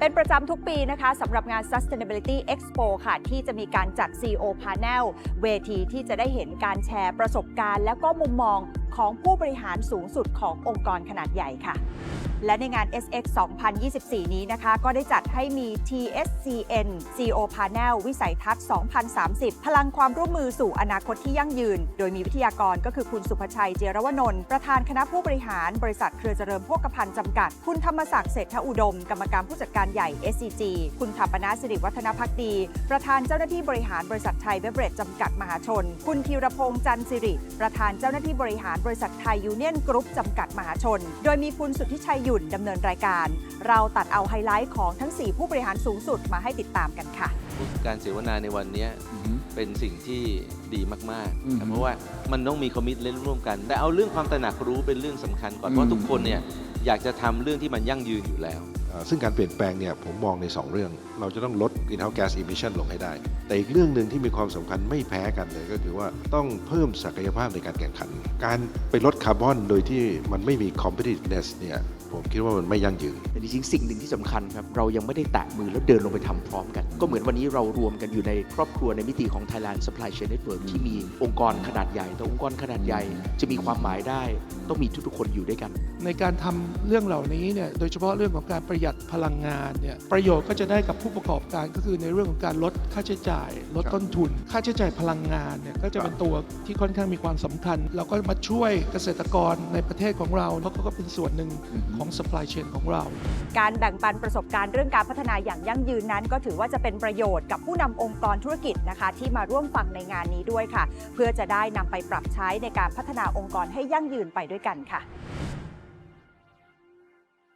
เป็นประจำทุกปีนะคะสำหรับงาน Sustainability Expo ค่ะ ที่จะมีการจัด CEO Panel เวทีที่จะได้เห็นการแชร์ประสบการณ์ และก็มุมมองของผู้บริหารสูงสุดขององค์กรขนาดใหญ่ค่ะ และในงาน SX 2024 นี้นะคะ ก็ได้จัดให้มี TSCN CO Panel วิสัยทัศน์ 2030 พลังความร่วมมือสู่อนาคตที่ยั่งยืน โดยมีวิทยากรก็คือคุณสุภชัยเจรวนนท์ประธานคณะผู้บริหารบริษัทเครือเจริญโภคภัณฑ์จำกัด คุณธรรมศักดิ์เศรษฐอุดม กรรมการผู้จัดการใหญ่ SCG คุณถัปนาสิริวัฒนพักดี ประธานเจ้าหน้าที่บริหารบริษัทไทยเบเบรดจำกัดมหาชน คุณธีรพงษ์จันทร์สิริ ประธานเจ้าหน้าที่บริหารบริษัทไทยยูเนียนกรุ๊ปจำกัดมหาชน โดยมีคุณสุทธิชัยหยุ่นดำเนินรายการ เราตัดเอาไฮไลท์ของทั้ง 4 ผู้บริหารสูงสุดมาให้ติดตามกันค่ะ การเสวนาในวันเนี้ยเป็นสิ่งที่ดีมากอืมๆเพราะว่ามันต้องมีคอมมิตเล่นร่วมกัน แต่เอาเรื่องความตระหนักรู้เป็นเรื่องสำคัญก่อนอืมเพราะทุกคนเนี่ยอยากจะทำเรื่องที่มันยั่งยืนอยู่แล้วเอ่อซึ่งการเปลี่ยนแปลงเนี่ยผมมองใน 2 เรื่อง เราจะต้องลด greenhouse gas emission ลงให้ได้ แต่อีกเรื่องหนึ่งที่มีความสำคัญไม่แพ้กันเลยก็คือว่าต้องเพิ่มศักยภาพในการแข่งขัน การไปลดคาร์บอนโดยที่มันไม่มี competitiveness เนี่ย ผมคิดว่ามันไม่ยั่งยืน แต่จริงๆสิ่งหนึ่งที่สำคัญครับ เรายังไม่ได้แตะมือแล้วเดินลงไปทำพร้อมกัน ก็เหมือนวันนี้เรารวมกันอยู่ในครอบครัวในมิติของ Thailand Supply Chain Network ที่มีองค์กรขนาดใหญ่ แต่องค์กรขนาดใหญ่จะมีความหมายได้ ต้องมีทุกๆคนอยู่ด้วยกัน ในการทำเรื่องเหล่านี้เนี่ยโดยเฉพาะเรื่องของการประหยัดพลังงานเนี่ยประโยชน์ก็จะได้กับผู้ประกอบการก็คือในเรื่องของการลดค่าใช้จ่าย ลดต้นทุน ค่าใช้จ่ายพลังงานเนี่ยก็จะเป็นตัวที่ค่อนข้างมีความสำคัญ เราก็มาช่วยเกษตรกรในประเทศของเราเพราะเขาก็เป็นส่วนหนึ่งของ supply chain ของเรา การแบ่งปันประสบการณ์เรื่องการพัฒนาอย่างยั่งยืนนั้น ก็ถือว่าจะเป็นประโยชน์กับผู้นำองค์กรธุรกิจนะคะ ที่มาร่วมฟังในงานนี้ด้วยค่ะ เพื่อจะได้นำไปปรับใช้ในการพัฒนาองค์กรให้ยั่งยืนไปด้วยกันค่ะ